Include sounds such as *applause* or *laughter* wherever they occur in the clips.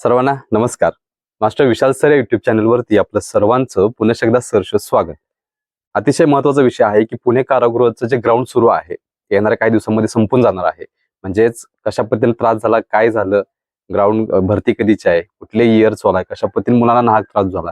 सर्वांना नमस्कार. Master Vishal sir या युट्यूब चॅनलवरती आपलं सर्वांचं पुन्हा एकदा सरश स्वागत. अतिशय महत्त्वाचा विषय आहे की पुणे कारागृहाचं जे ग्राउंड सुरू आहे येणाऱ्या काही दिवसांमध्ये संपून जाणार आहे. म्हणजेच कशा पद्धतीने त्रास झाला काय झालं ग्राउंड भरती कधीची आहे कुठले इयर चालू आहे कशा पद्धतीने मुलांना नाहक त्रास झाला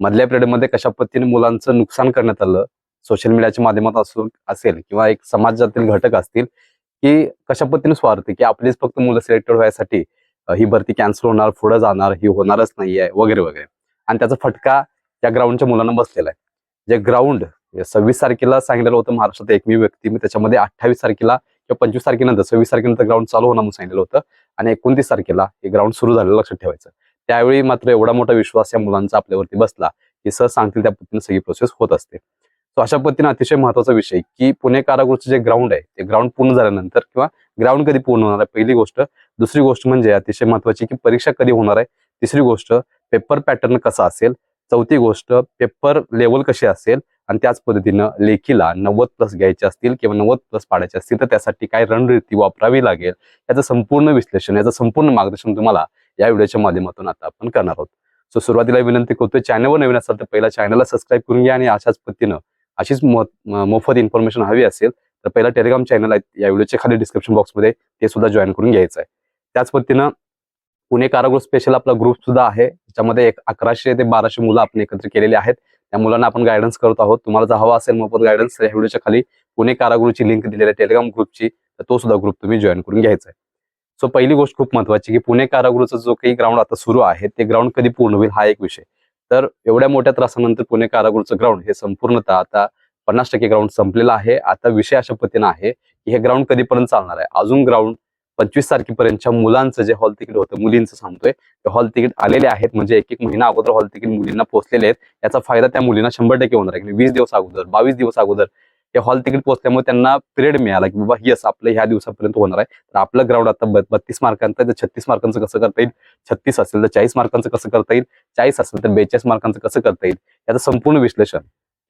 मधल्या पिरियडमध्ये कशा पद्धतीने मुलांचं नुकसान करण्यात आलं सोशल मीडियाच्या माध्यमात असू असेल किंवा एक समाजातील घटक असतील की कशा पद्धतीने स्वार्थ की आपलीच फक्त मुलं सिलेक्टेड व्हायसाठी ही भरती कॅन्सल होणार पुढे जाणार ही होणारच नाहीये वगैरे वगैरे. आणि त्याचा फटका या ग्राउंडच्या मुलांना बसलेला आहे. जे ग्राउंड सव्वीस तारखेला सांगितलेलं होतं महाराष्ट्रात एकमेव व्यक्ती मी त्याच्यामध्ये अठ्ठावीस तारखेला किंवा पंचवीस तारखेनंतर सव्वीस तारखेनंतर ग्राउंड चालू होणार म्हणून सांगितलं होतं. आणि एकोणतीस तारखेला हे ग्राउंड सुरू झालेलं लक्षात ठेवायचं. त्यावेळी मात्र एवढा मोठा विश्वास या मुलांचा आपल्यावरती बसला की सर सांगतील त्या पद्धतीने सगळी प्रोसेस होत असते. सो अशा पद्धतीने अतिशय महत्त्वाचा विषय की पुणे कारागृहचं जे ग्राउंड आहे ते ग्राउंड पूर्ण झाल्यानंतर किंवा ग्राउंड कधी पूर्ण होणार आहे पहिली गोष्ट दुसरी गोष्ट म्हणजे अतिशय महत्वाची की परीक्षा कधी होणार आहे? तिसरी गोष्ट पेपर पॅटर्न कसा असेल? चौथी गोष्ट पेपर लेवल कशी असेल? आणि त्याच पद्धतीनं लेखीला नव्वद प्लस घ्यायचे असतील किंवा नव्वद प्लस पाडायचे असतील तर त्यासाठी काय रणनीती वापरावी लागेल? याचं संपूर्ण विश्लेषण याचं संपूर्ण मार्गदर्शन तुम्हाला या व्हिडिओच्या माध्यमातून आता आपण करणार आहोत. सो सुरुवातीला विनंती करतोय चॅनलवर नवीन असाल तर पहिला चॅनलला सबस्क्राईब करून घ्या आणि अशाच पद्धतीनं अशीच म- मोफत इन्फॉर्मेशन हवी असेल तर पहिला टेलिग्राम चॅनल आहे या व्हिडिओच्या खाली डिस्क्रिप्शन बॉक्समध्ये ते सुद्धा जॉईन करून घ्यायचं आहे. त्याच पद्धतीनं पुणे कारागृह स्पेशल आपला ग्रुप सुद्धा आहे. त्याच्यामध्ये एक अकराशे ते बाराशे मुलं आपण एकत्र केलेली आहेत. त्या मुलांना आपण गायडन्स करत आहोत. तुम्हाला जर हवा असेल मोफत गायडन्स या व्हिडिओच्या खाली पुणे कारागृहची लिंक दिलेली आहे टेलिग्राम ग्रुपची तर तो सुद्धा ग्रुप तुम्ही जॉईन करून घ्यायचा आहे. सो पहिली गोष्ट खूप महत्वाची की पुणे कारागृहचा जो काही ग्राउंड आता सुरू आहे ते ग्राउंड कधी पूर्ण होईल हा एक विषय. तर एवढ्या मोठ्या त्रासानंतर पुणे कारागृहचं ग्राउंड हे संपूर्णतः आता पन्नास टक्के ग्राउंड संपलेलं आहे. आता विषय अशा पद्धतीनं आहे की हे ग्राउंड कधीपर्यंत चालणार आहे? अजून ग्राउंड पंचवीस तारखेपर्यंतच्या मुलांचं जे हॉल तिकीट होतं मुलींचं सांगतोय ते हॉल तिकीट आलेले आहेत. म्हणजे एक एक महिना अगोदर हॉल तिकीट मुलींना पोहोचलेले आहेत. याचा फायदा त्या मुलींना शंभर टक्के होणार आहे. वीस दिवस अगोदर बावीस दिवस अगोदर हे हॉल तिकीट पोहोचल्यामुळे त्यांना पिरियड मिळाला की बाबा यस आपलं ह्या दिवसापर्यंत होणार आहे. तर आपलं ग्राउंड आता बत्तीस मार्कांचं तर छत्तीस मार्कांचं कसं करता येईल? छत्तीस असेल तर चाळीस मार्कांचं कसं करता येईल? चाळीस असेल तर बेचाळीस मार्कांचं कसं करता येईल? याचं संपूर्ण विश्लेषण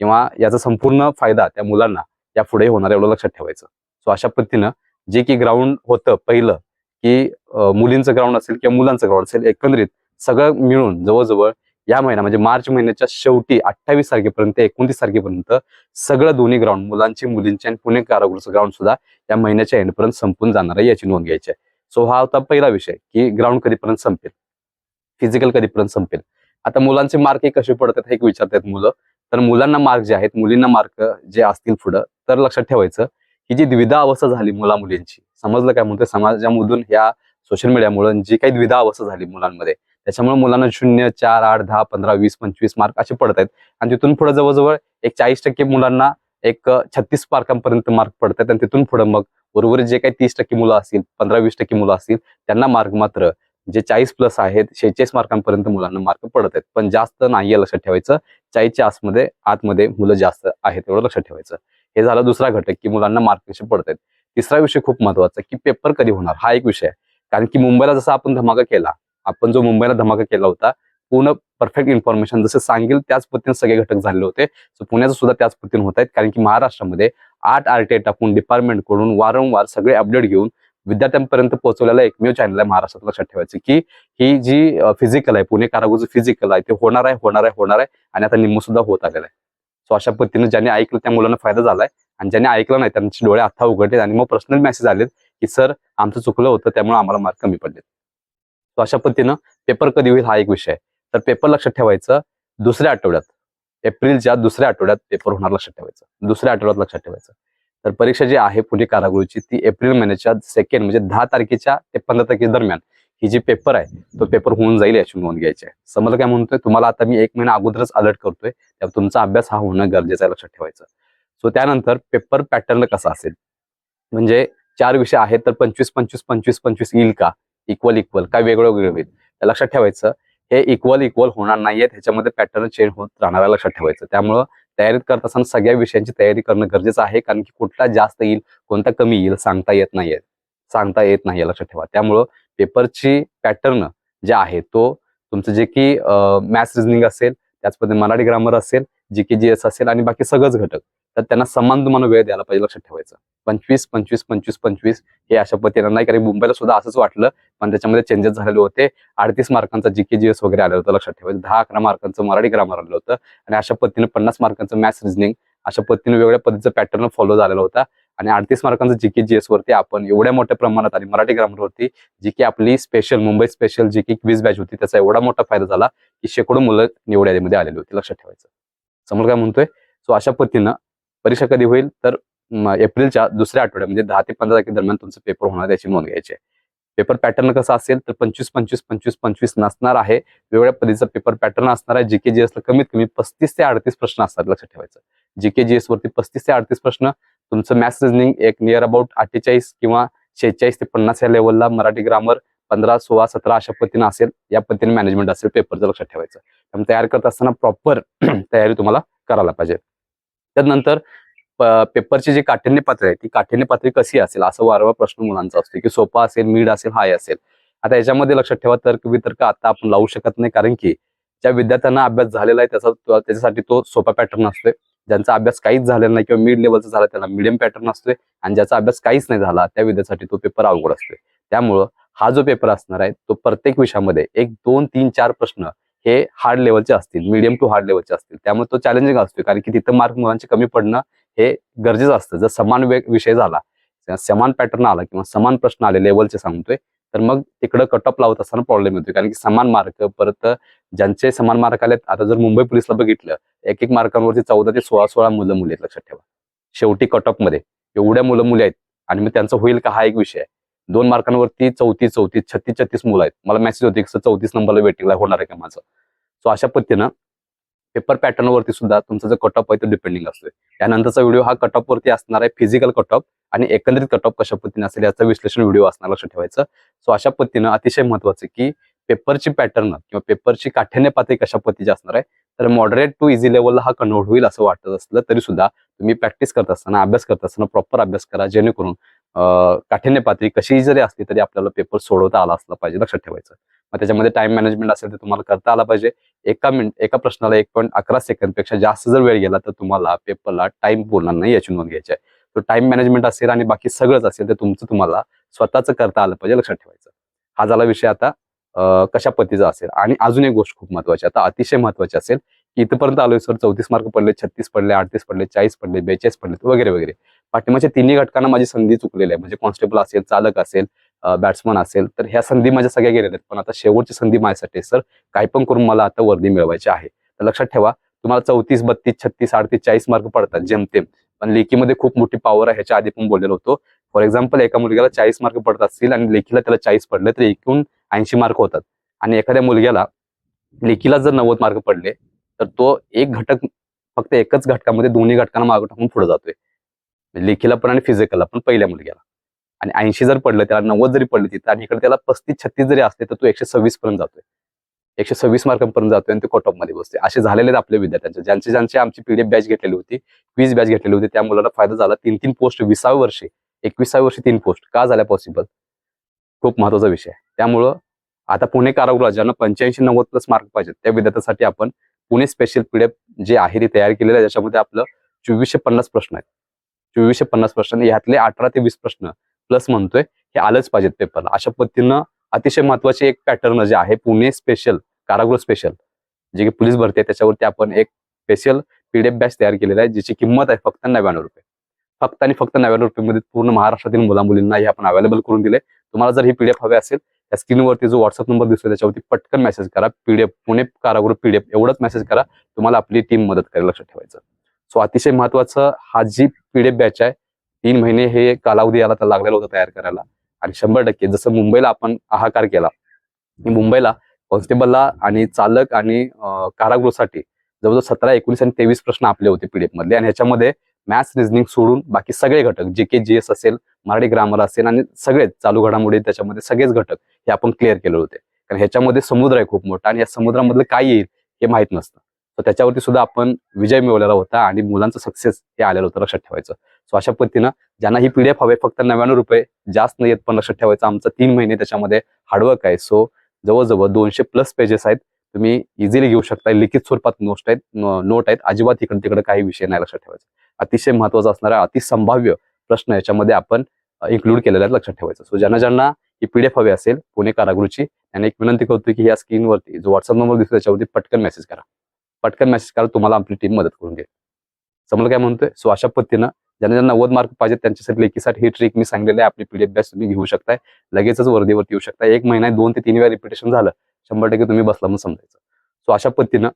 किंवा याचा संपूर्ण फायदा त्या मुलांना या पुढे होणार एवढं लक्षात ठेवायचं. सो अशा पद्धतीनं जे की ग्राउंड होतं पहिलं की मुलींचं ग्राउंड असेल किंवा मुलांचं ग्राउंड असेल एकंदरीत सगळं मिळून जवळजवळ या महिना म्हणजे मार्च महिन्याच्या शेवटी अठ्ठावीस तारखेपर्यंत एकोणतीस तारखेपर्यंत सगळं दोन्ही ग्राउंड मुलांची मुलींची आणि पुणे कारागृहाचं ग्राउंड सुद्धा या महिन्याच्या एंडपर्यंत संपून जाणार आहे याची नोंद घ्यायची आहे. सो हा होता पहिला विषय की ग्राउंड कधीपर्यंत संपेल? फिजिकल कधीपर्यंत संपेल? आता मुलांचे मार्क हे कसे पडतात हे एक विचारतात मुलं. तर मुलांना मार्क जे आहेत मुलींना मार्क जे असतील पुढं तर लक्षात ठेवायचं ही जी द्विधा अवस्था झाली मुला मुलींची समजलं काय? म्हणतोय समाजामधून ह्या सोशल मीडियामुळे जी काही द्विधा अवस्था झाली मुलांमध्ये त्याच्यामुळे मुलांना शून्य चार आठ दहा पंधरा वीस पंचवीस मार्क असे पडत आहेत. आणि तिथून पुढे जवळजवळ एक चाळीस टक्के मुलांना एक छत्तीस मार्कांपर्यंत मार्क पडतात आणि तिथून पुढे मग उर्वरित जे काही तीस टक्के मुलं असतील पंधरा वीस टक्के मुलं असतील त्यांना मार्क मात्र जे चाळीस प्लस आहेत शेहेचाळीस मार्कांपर्यंत मुलांना मार्क पडत आहेत. पण जास्त नाहीये लक्षात ठेवायचं. चाळीसच्या आसमध्ये आतमध्ये मुलं जास्त आहेत एवढं लक्षात ठेवायचं. हे झालं दुसरा घटक की मुलांना मार्क कसे तिसरा विषय खूप महत्त्वाचा की पेपर कधी होणार? हा एक विषय आहे. कारण की मुंबईला जसा आपण धमाका केला आपण जो मुंबईला धमाका केला होता पूर्ण परफेक्ट इन्फॉर्मेशन जसं सांगेल त्याच पद्धतीने सगळे घटक झालेले होते. सो पुण्याचं सुद्धा त्याच पद्धतीने होत आहेत. कारण की महाराष्ट्रामध्ये आठ आरटीआय टाकून डिपार्टमेंटकडून वारंवार सगळे अपडेट घेऊन विद्यार्थ्यांपर्यंत पोहोचवलेला एकमेव चॅनल आहे महाराष्ट्रात लक्षात ठेवायचं की ही जी फिजिकल आहे पुणे कारागृहचं फिजिकल आहे ते होणार आहे होणार आहे होणार आहे आणि आता निम्म सुद्धा होत आलेलं आहे. सो अशा पद्धतीने ज्यांनी ऐकलं त्या मुलांना फायदा झालाय आणि ज्यांनी ऐकलं नाही त्यांचे डोळे आता उघडले आणि मग पर्सनल मेसेज आलेत की सर आमचं चुकलं होतं त्यामुळे आम्हाला मार्क कमी पडले सो अशा पद्धतीनं पेपर कधी होईल हा एक विषय तर पेपर लक्षात ठेवायचं दुसऱ्या आठवड्यात. एप्रिलच्या दुसऱ्या आठवड्यात पेपर होणार लक्षात ठेवायचं. दुसऱ्या आठवड्यात लक्षात ठेवायचं. तर परीक्षा जी आहे पुणे कारागृहची ती एप्रिल महिन्याच्या सेकंड म्हणजे दहा तारखेच्या ते पंधरा तारखे दरम्यान. ही जी पेपर आहे तो पेपर होऊन जाईल याची नोंद घ्यायची आहे. समजलं काय म्हणतोय तुम्हाला आता मी एक महिना अगोदरच अलर्ट करतोय त्यामुळे तुमचा अभ्यास हा होणं गरजेचं आहे लक्षात ठेवायचं. सो त्यानंतर पेपर पॅटर्न कसा असेल? म्हणजे चार विषय आहेत तर पंचवीस पंचवीस पंचवीस पंचवीस येईल का? इक्वल इक्वल काय वेगळं वेगळं होईल? लक्षात ठेवायचं हे इक्वल इक्वल होणार नाहीये ह्याच्यामध्ये पॅटर्न चेंज होत राहणार लक्षात ठेवायचं. त्यामुळं तयारीत करत असताना सगळ्या विषयांची तयारी करणं गरजेचं आहे कारण की कुठला जास्त येईल कोणता कमी येईल सांगता येत नाहीये. सांगता येत नाही लक्षात ठेवा. त्यामुळं पेपरची पॅटर्न जे आहे तो तुमचं जे की मॅथ्स रिझनिंग असेल त्याच पद्धतीने मराठी ग्रामर असेल जी के जी एस असेल आणि बाकी सगळंच घटक तर त्यांना समान तुम्हाला वेळ द्यायला पाहिजे लक्षात ठेवायचं. पंचवीस पंचवीस पंचवीस पंचवीस हे अशा पद्धतीनं नाही कारण मुंबईला सुद्धा असंच वाटलं पण त्याच्यामध्ये चेंजेस झालेले होते. अडतीस मार्कांचा जी के जी एस वगैरे आलं होतं लक्षात ठेवायचं. दहा अकरा मार्कांचं मराठी ग्रामर आलं होतं आणि अशा पद्धतीने पन्नास मार्कांचं मॅथ्स रिझनिंग अशा पद्धतीने वेगळ्या पद्धतीचं पॅटर्न फॉलो झालेला होता. आणि अडतीस मार्कांचं जी के जी वरती आपण एवढ्या मोठ्या प्रमाणात आणि मराठी ग्रामरवरती जी की आपली स्पेशल मुंबई स्पेशल जी की क्विज बॅच होती त्याचा एवढा मोठा फायदा झाला की शेकडो मुलं निवड यादीमध्ये आलेली होती लक्षात ठेवायचं. समोर काय म्हणतोय? सो अशा पद्धतीनं परीक्षा कधी होईल? तर एप्रिलच्या दुसऱ्या आठवड्यात म्हणजे दहा ते पंधरा तारखेदरम्यान तुमचं पेपर होणार त्याची नोंद घ्यायची पेपर पॅटर्न कसं असेल? तर पंचवीस पंचवीस पंचवीस पंचवीस नसणार आहे. वेगवेगळ्या पद्धतीचा पेपर पॅटर्न असणार आहे. जीके जी एसला कमीत कमी पस्तीस ते अडतीस प्रश्न असतात लक्षात ठेवायचं. जीके जी एस वरती पस्तीस ते अडतीस प्रश्न तुमचं मॅथ्स रिजनिंग एक नियर अबाउट अठ्ठेचाळीस किंवा शेहेचाळीस ते पन्नास या लेवलला मराठी ग्रामर पंधरा सोळा सतरा अशा पद्धतीने असेल या पद्धतीने मॅनेजमेंट असेल पेपरचं लक्षात ठेवायचं. त्यामुळे तयार करत असताना प्रॉपर *clears throat* तयारी तुम्हाला करायला पाहिजे. त्यानंतर पेपरची जी काठिण्य पातळी आहे ती काठिण्य पातळी कशी असेल? असं वारंवार प्रश्न मुलांचा असतो की सोपा असेल मीड असेल हाय असेल. आता याच्यामध्ये लक्षात ठेवा तर्क वितर्क आता आपण लावू शकत नाही कारण की ज्या विद्यार्थ्यांना अभ्यास झालेला आहे त्याचा त्याच्यासाठी तो सोपा पॅटर्न असतोय ज्यांचा अभ्यास काहीच झालेला नाही किंवा मिड लेवलचा झाला त्याला मिडियम पॅटर्न असतोय आणि ज्याचा अभ्यास काहीच नाही झाला त्या विद्यार्थ्यासाठी तो पेपर अवघड असतोय. त्यामुळं हा जो पेपर असणार आहे तो प्रत्येक विषयामध्ये एक दोन तीन चार प्रश्न हे हार्ड लेवलचे असतील मीडियम टू हार्ड लेवलचे असतील. त्यामुळे तो चॅलेंजिंग असतो कारण की तिथं मार्क मुलांचे कमी पडणं हे गरजेचं असतं. जर समान वे- विषय झाला समान पॅटर्न आला किंवा समान प्रश्न आले लेवलचे सांगतोय तर मग तिकडं कट ऑफ लावत असताना प्रॉब्लेम येतो कारण की समान मार्क परत ज्यांचे समान मार्क आलेत आता जर मुंबई पोलिसला बघितलं एक एक मार्कांवरती चौदा ते सोळा सोळा मुलं मुली आहेत लक्षात ठेवा. शेवटी कट ऑफमध्ये. एवढ्या मुलं मुली आहेत आणि मग त्यांचं होईल का? हा एक विषय आहे. दोन मार्कांवरती चौतीस चौतीस छत्तीस छत्तीस मुलं आहेत. मला मेसेज होती की चौतीस नंबरला वेटिंगला होणार आहे का माझं? सो अशा पद्धतीनं पेपर पॅटर्न वरती सुद्धा तुमचा जो कट ऑफ आहे तो डिपेंडिंग असतोय. त्यानंतरचा व्हिडिओ हा कट ऑफ वरती असणार आहे फिजिकल कट ऑफ आणि एकंदरीत कट ऑफ कशा पद्धतीने असेल याचं विश्लेषण व्हिडिओ असणार लक्षात ठेवायचं. सो अशा पद्धतीनं अतिशय महत्वाचं की पेपरची पॅटर्न किंवा पेपरची काठ्याने पातळी कशा पद्धतीची असणार आहे तर मॉडरेट टू इझी लेवलला हा कन्वर्ट होईल असं वाटत असलं तरी सुद्धा तुम्ही प्रॅक्टिस करत असताना अभ्यास करत असताना प्रॉपर अभ्यास करा जेणेकरून काठिण्य पातळी कशीही जरी असली तरी आपल्याला पेपर सोडवता आला असला पाहिजे लक्षात ठेवायचं. मग त्याच्यामध्ये टाइम मॅनेजमेंट असेल तर तुम्हाला करता आला पाहिजे. एका मिनिट एका प्रश्नाला एक पॉईंट अकरा सेकंडपेक्षा जास्त जर वेळ गेला तर तुम्हाला पेपरला टाइम बोलणार नाही याची नोंद घ्यायची आहे. तो टाइम मॅनेजमेंट असेल आणि बाकी सगळंच असेल तर तुमचं तुम्हाला स्वतःच करता आलं पाहिजे लक्षात ठेवायचं. हा झाला विषय आता कशा पद्धतीचा असेल? आणि अजून एक गोष्ट खूप महत्वाची आता अतिशय महत्वाची असेल इथपर्यंत आलोय सर. चौतीस मार्क पडले छत्तीस पडले अडतीस पडले चाळीस पडले बेचाळीस पडले वगैरे वगैरे. पाठिंबाच्या तिन्ही घटकांना माझी संधी चुकलेली आहे. म्हणजे कॉन्स्टेबल असेल चालक असेल बॅट्समन असेल तर ह्या संधी माझ्या सगळ्या गेलेल्या आहेत. पण आता शेवटची संधी माझ्यासाठी सर. काय पण करून मला आता वर्दी मिळवायची आहे. तर लक्षात ठेवा तुम्हाला चौतीस बत्तीस छत्तीस अडतीस चाळीस मार्क पडतात जेमतेम. पण लेखीमध्ये खूप मोठी पॉवर आहे ह्याच्या आधी पण बोललेलो होतो. फॉर एक्झाम्पल एका मुलग्याला चाळीस मार्क पडत असतील आणि लेखीला त्याला चाळीस पडले तर एकूण ऐंशी मार्क होतात. आणि एखाद्या मुलग्याला लेखीला जर नव्वद मार्क पडले तर तो एक घटक फक्त एकच घटकामध्ये दोन्ही घटकांना मार्क टाकून पुढे जातोय. म्हणजे लेखीला पण आणि फिजिकलला पण पहिल्या मुलग्याला. आणि ऐंशी जर पडलं त्याला नव्वद जरी पडले तिथं आणि इकडे त्याला पस्तीस छत्तीस जरी असते तर तो एकशे सव्वीस पर्यंत जातोय. एकशे सव्वीस मार्कांपर्यंत जातोय आणि ते कटमध्ये बसते असे झालेले आहेत आपल्या विद्यार्थ्यांचे. ज्यांचे ज्यांची आमची पीडीएफ बॅच घेतलेली होती क्वीज बॅच घेतलेली होती त्या मुलाला फायदा झाला. तीन तीन पोस्ट विसाव्या वर्षी एकविसाव्या वर्षी तीन पोस्ट का झाल्या पॉसिबल खूप महत्त्वाचा विषय त्यामुळं आता पुणे कारागृहात ज्यांना पंच्याऐंशी नव्वद प्लस मार्क पाहिजेत त्या विद्यार्थ्यांसाठी आपण पुणे स्पेशल पीडीएफ जे आहे ते तयार केलेलं आहे. ज्याच्यामध्ये आपलं चोवीसशे पन्नास प्रश्न आहेत. चोवीसशे पन्नास प्रश्न यातले अठरा ते वीस प्रश्न प्लस म्हणतोय हे आलंच पाहिजेत पेपरला अशा पद्धतीनं अतिशय महत्त्वाचे एक पॅटर्न जे आहे पुणे स्पेशल कारागृह स्पेशल जे की पोलीस भरती आहे. त्याच्यावरती आपण एक स्पेशल पीडीएफ बॅच तयार केलेला आहे ज्याची किंमत आहे फक्त नव्याण्णव रुपये. फक्त आणि फक्त नव्याण्णव रुपये मध्ये पूर्ण महाराष्ट्रातील मुला मुलींना हे आपण अवेलेबल करून दिले तुम्हाला जर ही पीडीएफ हवे असेल या स्क्रीनवरती जो व्हॉट्सअप नंबर दिसतो त्याच्यावरती पटकन मेसेज करा. पीडीएफ पुणे कारागृह पीडीएफ एवढंच मेसेज करा. तुम्हाला आपली टीम मदत करेल लक्षात ठेवायचं. सो अतिशय महत्वाचं हा जी पीडीएफ बॅच आहे तीन महिने हे कालावधी याला तर लागलेला होता तयार करायला. आणि शंभर टक्के जसं मुंबईला आपण हाहाकार केला मुंबईला कॉन्स्टेबलला आणि चालक आणि अं, कारागृहासाठी जवळजवळ सतरा एकोणीस आणि तेवीस प्रश्न आपले होते पीडीएफ मधले. आणि ह्याच्यामध्ये मॅथ्स रिझनिंग सोडून बाकी सगळे घटक जे के जी एस असेल मराठी ग्रामर असेल आणि सगळेच चालू घडामोडी त्याच्यामध्ये सगळेच घटक हे आपण क्लिअर केले होते. कारण ह्याच्यामध्ये समुद्र आहे खूप मोठा आणि या समुद्रामधलं काय येईल हे माहीत नसतं. तर त्याच्यावरती सुद्धा आपण विजय मिळवलेला होता आणि मुलांचं सक्सेस हे आलेलं होतं लक्षात ठेवायचं. सो अशा पद्धतीनं ज्यांना ही पीडीएफ हवे फक्त नव्याण्णव रुपये जास्त नाही येत पण लक्षात ठेवायचं आमचं तीन महिने त्याच्यामध्ये हार्डवर्क आहे. सो जवळजवळ दोनशे प्लस पेजेस आहेत. तुम्ही इझिली घेऊ शकता. लिखित स्वरूपात नोट आहेत नोट आहेत. अजिबात इकडे तिकडे काही विषय नाही लक्षात ठेवायचा. अतिशय महत्त्वाचा असणारा अतिसंभाव्य प्रश्न याच्यामध्ये आपण इन्क्लूड केलेला आहे लक्षात ठेवायचं. सो ज्यांना ज्यांना ही पीडीएफ हवी असेल पुणे कारागृहची त्यांना एक विनंती करतो की या स्क्रीनवरती जो व्हॉट्सअप नंबर दिसतो त्याच्यावरती पटकन मेसेज करा. पटकन मेसेज करा तुम्हाला आपली टीम मदत करून देईल. समजा काय म्हणतोय? सो अशा पद्धतीनं ज्यांना ज्यांना नव्वद मार्क पाहिजे त्यांच्यासाठी लेखीसाठी ही ट्रिक मी सांगलेली आहे. आपली पीडीएफ बॅच तुम्ही घेऊ शकताय. लगेचच वर्दीवरती येऊ शकता एक महिना दोन ते तीन वेळा रिपिटेशन झालं शंभर टक्के तुम्ही बसला म्हणून समजायचं. सो अशा पद्धतीनं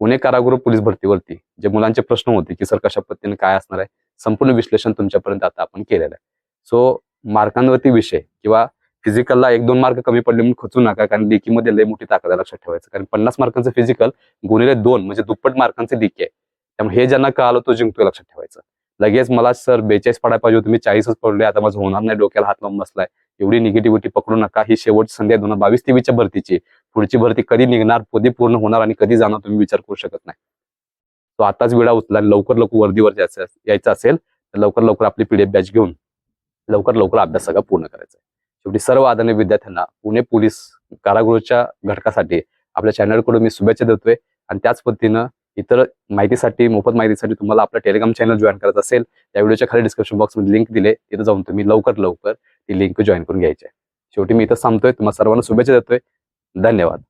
पुणे कारागृह पोलीस भरतीवरती जे मुलांचे प्रश्न होते की सर कशा पद्धतीने काय असणार आहे? संपूर्ण विश्लेषण तुमच्यापर्यंत आता आपण केलेलं आहे. सो मार्कांवरती विषय किंवा फिजिकलला एक दोन मार्क कमी पडले म्हणून खचू नका कारण लेखीमध्ये लय मोठी ताकद आहे लक्षात ठेवायचं. कारण पन्नास मार्कांचं फिजिकल गुणिले दोन म्हणजे दुप्पट मार्कांचे लेखी आहे. त्यामुळे हे ज्यांना कळालं तो जिंकतोय लक्षात ठेवायचं. लगेच मला सर बेचाळीस पडायला पाहिजे होतं, मी चाळीसच पडले आता माझं होणार नाही डोक्याला हात लावून बसलाय. एवढी निगेटिव्हिटी पकडू नका ही शेवटची संधी दोन हजार बावीस तेवीसच्या भरतीची. पुढची भरती कधी निघणार कधी पूर्ण होणार आणि कधी जाणार तुम्ही विचार करू शकत नाही. तो आताच वेळा उचला लवकर लवकर वर्दीवर यायचं असेल तर लवकर लवकर आपली पीडीएफ बॅच घेऊन लवकर लवकर अभ्यास सगळा पूर्ण करायचा आहे. शेवटी सर्व आदरणीय विद्यार्थ्यांना पुणे पोलीस कारागृहाच्या घटकासाठी आपल्या चॅनलकडून मी शुभेच्छा देतोय आणि त्याच पद्धतीनं इतर माहितीसाठी मोफत माहितीसाठी तुम्हाला आपलं टेलिग्राम चॅनल जॉईन करायचं असेल त्या व्हिडिओच्या खाली डिस्क्रिप्शन बॉक्समध्ये लिंक दिले तिथं जाऊन तुम्ही लवकर लवकर ती लिंक जॉईन करून घ्यायची आहे. शेवटी मी इथं सांगतोय तुम्हाला सर्वांना शुभेच्छा देतोय. धन्यवाद.